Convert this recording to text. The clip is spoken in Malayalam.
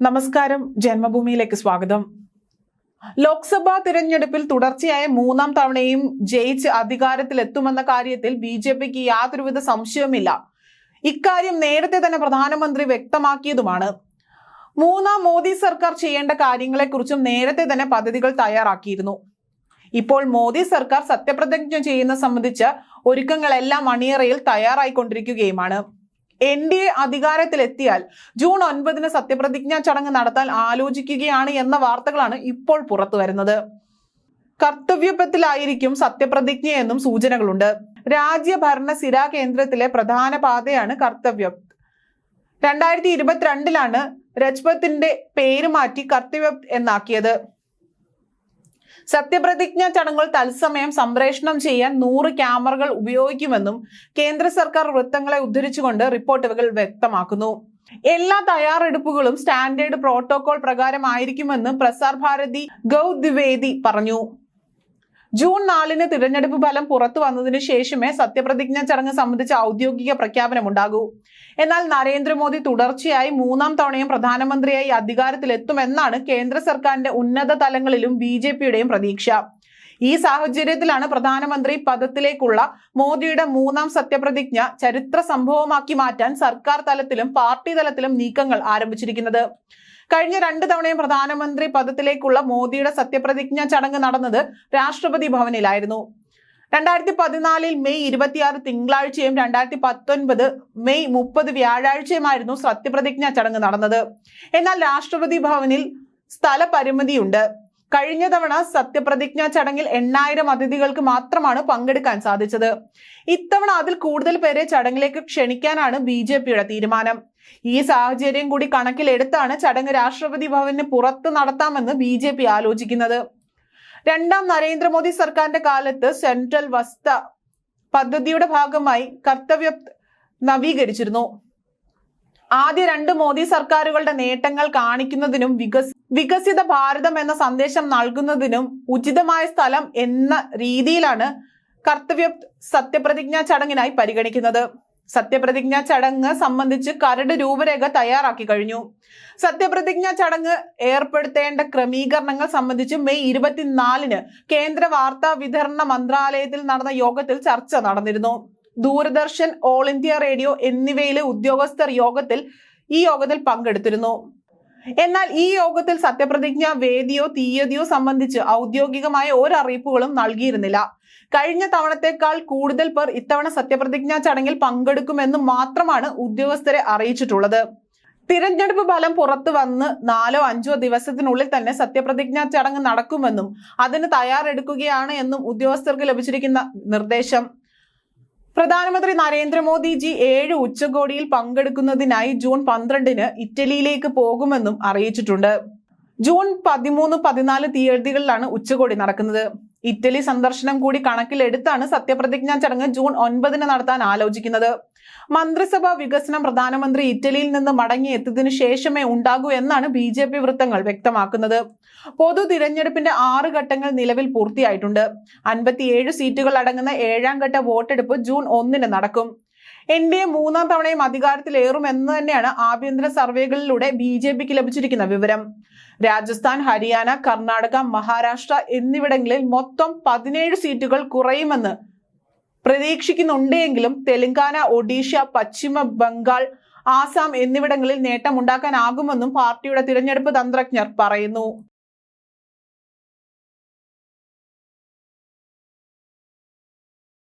നമസ്കാരം. ജന്മഭൂമിയിലേക്ക് സ്വാഗതം. ലോക്സഭാ തിരഞ്ഞെടുപ്പിൽ തുടർച്ചയായ മൂന്നാം തവണയും ജയിച്ച് അധികാരത്തിൽ എത്തുമെന്ന കാര്യത്തിൽ ബി ജെ പിക്ക് യാതൊരുവിധ സംശയവുമില്ല. ഇക്കാര്യം നേരത്തെ തന്നെ പ്രധാനമന്ത്രി വ്യക്തമാക്കിയതുമാണ്. മൂന്നാം മോദി സർക്കാർ ചെയ്യേണ്ട കാര്യങ്ങളെക്കുറിച്ചും നേരത്തെ തന്നെ പദ്ധതികൾ തയ്യാറാക്കിയിരുന്നു. ഇപ്പോൾ മോദി സർക്കാർ സത്യപ്രതിജ്ഞ ചെയ്യുന്ന സംബന്ധിച്ച് ഒരുക്കങ്ങളെല്ലാം അണിയറയിൽ തയ്യാറായിക്കൊണ്ടിരിക്കുകയുമാണ്. എൻ ഡി എ അധികാരത്തിലെത്തിയാൽ ജൂൺ ഒൻപതിന് സത്യപ്രതിജ്ഞാ ചടങ്ങ് നടത്താൻ ആലോചിക്കുകയാണ് എന്ന വാർത്തകളാണ് ഇപ്പോൾ പുറത്തു വരുന്നത്. കർത്തവ്യപത്തിലായിരിക്കും സത്യപ്രതിജ്ഞയെന്നും സൂചനകളുണ്ട്. രാജ്യഭരണ സിരാ കേന്ദ്രത്തിലെ പ്രധാന പാതയാണ് കർത്തവ്യം. രണ്ടായിരത്തി ഇരുപത്തിരണ്ടിലാണ് രജ്പത്തിന്റെ പേര് മാറ്റി കർത്തവ്യം എന്നാക്കിയത്. സത്യപ്രതിജ്ഞ ചടങ്ങുകൾ തത്സമയം സംപ്രേഷണം ചെയ്യാൻ നൂറ് ക്യാമറകൾ ഉപയോഗിക്കുമെന്നും കേന്ദ്ര സർക്കാർ വൃത്തങ്ങളെ ഉദ്ധരിച്ചുകൊണ്ട് റിപ്പോർട്ടുകൾ വ്യക്തമാക്കുന്നു. എല്ലാ തയ്യാറെടുപ്പുകളും സ്റ്റാൻഡേർഡ് പ്രോട്ടോകോൾ പ്രകാരമായിരിക്കുമെന്ന് പ്രസാർ ഭാരതി ഗൗ ദ്വിവേദി പറഞ്ഞു. ജൂൺ നാലിന് തിരഞ്ഞെടുപ്പ് ഫലം പുറത്തു വന്നതിന് ശേഷമേ സത്യപ്രതിജ്ഞ ചടങ്ങ് സംബന്ധിച്ച ഔദ്യോഗിക പ്രഖ്യാപനം പ്രഖ്യാപനമുണ്ടാകൂ എന്നാൽ നരേന്ദ്രമോദി തുടർച്ചയായി മൂന്നാം തവണയും പ്രധാനമന്ത്രിയായി അധികാരത്തിലെത്തുമെന്നാണ് കേന്ദ്ര സർക്കാരിന്റെ ഉന്നത തലങ്ങളിലും ബി ജെ പിയുടെയും പ്രതീക്ഷ. ഈ സാഹചര്യത്തിലാണ് പ്രധാനമന്ത്രി പദത്തിലേക്കുള്ള മോദിയുടെ മൂന്നാം സത്യപ്രതിജ്ഞ ചരിത്ര സംഭവമാക്കി മാറ്റാൻ സർക്കാർ തലത്തിലും പാർട്ടി തലത്തിലും നീക്കങ്ങൾ ആരംഭിച്ചിരിക്കുന്നത്. കഴിഞ്ഞ രണ്ട് തവണയും പ്രധാനമന്ത്രി പദത്തിലേക്കുള്ള മോദിയുടെ സത്യപ്രതിജ്ഞ ചടങ്ങ് നടന്നത് രാഷ്ട്രപതി ഭവനിലായിരുന്നു. രണ്ടായിരത്തി പതിനാലിൽ മെയ് ഇരുപത്തിയാറ് തിങ്കളാഴ്ചയും രണ്ടായിരത്തി പത്തൊൻപത് മെയ് മുപ്പത് വ്യാഴാഴ്ചയുമായിരുന്നു സത്യപ്രതിജ്ഞ ചടങ്ങ് നടന്നത്. എന്നാൽ രാഷ്ട്രപതി ഭവനിൽ സ്ഥലപരിമിതിയുണ്ട്. കഴിഞ്ഞ തവണ സത്യപ്രതിജ്ഞ ചടങ്ങിൽ എണ്ണായിരം അതിഥികൾക്ക് മാത്രമാണ് പങ്കെടുക്കാൻ സാധിച്ചത്. ഇത്തവണ അതിൽ കൂടുതൽ പേരെ ചടങ്ങിലേക്ക് ക്ഷണിക്കാനാണ് ബി തീരുമാനം. ഈ സാഹചര്യം കൂടി കണക്കിലെടുത്താണ് ചടങ്ങ് രാഷ്ട്രപതി ഭവന് പുറത്ത് നടത്താമെന്ന് ബി ജെ പി ആലോചിക്കുന്നത്. രണ്ടാം നരേന്ദ്രമോദി സർക്കാരിന്റെ കാലത്ത് സെൻട്രൽ വസ്ത പദ്ധതിയുടെ ഭാഗമായി കർത്തവ്യ നവീകരിച്ചിരുന്നു. ആദ്യ രണ്ട് മോദി സർക്കാരുകളുടെ നേട്ടങ്ങൾ കാണിക്കുന്നതിനും വികസ വികസിത ഭാരതം എന്ന സന്ദേശം നൽകുന്നതിനും ഉചിതമായ സ്ഥലം എന്ന രീതിയിലാണ് കർത്തവ്യ സത്യപ്രതിജ്ഞാ ചടങ്ങിനായി പരിഗണിക്കുന്നത്. സത്യപ്രതിജ്ഞാ ചടങ്ങ് സംബന്ധിച്ച് കരട് രൂപരേഖ തയ്യാറാക്കി കഴിഞ്ഞു. സത്യപ്രതിജ്ഞ ചടങ്ങ് ഏർപ്പെടുത്തേണ്ട ക്രമീകരണങ്ങൾ സംബന്ധിച്ച് മെയ് ഇരുപത്തിനാലിന് കേന്ദ്ര വാർത്താ വിതരണ മന്ത്രാലയത്തിൽ നടന്ന യോഗത്തിൽ ചർച്ച നടന്നിരുന്നു. ദൂരദർശൻ ഓൾ ഇന്ത്യ റേഡിയോ എന്നിവയിലെ ഉദ്യോഗസ്ഥർ യോഗത്തിൽ ഈ യോഗത്തിൽ പങ്കെടുത്തിരുന്നു. എന്നാൽ ഈ യോഗത്തിൽ സത്യപ്രതിജ്ഞ വേദിയോ തീയതിയോ സംബന്ധിച്ച് ഔദ്യോഗികമായ ഒരറിയിപ്പുകളും നൽകിയിരുന്നില്ല. കഴിഞ്ഞ തവണത്തേക്കാൾ കൂടുതൽ പേർ ഇത്തവണ സത്യപ്രതിജ്ഞാ ചടങ്ങിൽ പങ്കെടുക്കുമെന്ന് മാത്രമാണ് ഉദ്യോഗസ്ഥരെ അറിയിച്ചിട്ടുള്ളത്. തിരഞ്ഞെടുപ്പ് ഫലം പുറത്തു വന്ന് നാലോ അഞ്ചോ ദിവസത്തിനുള്ളിൽ തന്നെ സത്യപ്രതിജ്ഞാ ചടങ്ങ് നടക്കുമെന്നും അതിന് തയ്യാറെടുക്കുകയാണ് എന്നും ഉദ്യോഗസ്ഥർക്ക് ലഭിച്ചിരിക്കുന്ന നിർദ്ദേശം. പ്രധാനമന്ത്രി നരേന്ദ്രമോദിജി ഏഴ് ഉച്ചകോടിയിൽ പങ്കെടുക്കുന്നതിനായി ജൂൺ പന്ത്രണ്ടിന് ഇറ്റലിയിലേക്ക് പോകുമെന്നും അറിയിച്ചിട്ടുണ്ട്. ജൂൺ പതിമൂന്ന് പതിനാല് തീയതികളിലാണ് ഉച്ചകോടി നടക്കുന്നത്. ഇറ്റലി സന്ദർശനം കൂടി കണക്കിലെടുത്താണ് സത്യപ്രതിജ്ഞാ ചടങ്ങ് ജൂൺ ഒൻപതിന് നടത്താൻ ആലോചിക്കുന്നത്. മന്ത്രിസഭ വികസനം പ്രധാനമന്ത്രി ഇറ്റലിയിൽ നിന്ന് മടങ്ങി എത്തിയതിനു ശേഷമേ ഉണ്ടാകൂ എന്നാണ് ബി ജെ പി വൃത്തങ്ങൾ വ്യക്തമാക്കുന്നത്. പൊതു തിരഞ്ഞെടുപ്പിന്റെ ആറ് ഘട്ടങ്ങൾ നിലവിൽ പൂർത്തിയായിട്ടുണ്ട്. അൻപത്തിയേഴ് സീറ്റുകൾ അടങ്ങുന്ന ഏഴാം ഘട്ട വോട്ടെടുപ്പ് ജൂൺ ഒന്നിന് നടക്കും. എൻ ഡി എ മൂന്നാം തവണയും അധികാരത്തിലേറുമെന്ന് തന്നെയാണ് ആഭ്യന്തര സർവേകളിലൂടെ ബി ജെ പിക്ക് ലഭിച്ചിരിക്കുന്ന വിവരം. രാജസ്ഥാൻ ഹരിയാന കർണാടക മഹാരാഷ്ട്ര എന്നിവിടങ്ങളിൽ മൊത്തം പതിനേഴ് സീറ്റുകൾ കുറയുമെന്ന് പ്രതീക്ഷിക്കുന്നുണ്ടെങ്കിലും തെലങ്കാന ഒഡീഷ പശ്ചിമ ബംഗാൾ ആസാം എന്നിവിടങ്ങളിൽ നേട്ടമുണ്ടാക്കാനാകുമെന്നും പാർട്ടിയുടെ തിരഞ്ഞെടുപ്പ് തന്ത്രജ്ഞർ പറയുന്നു.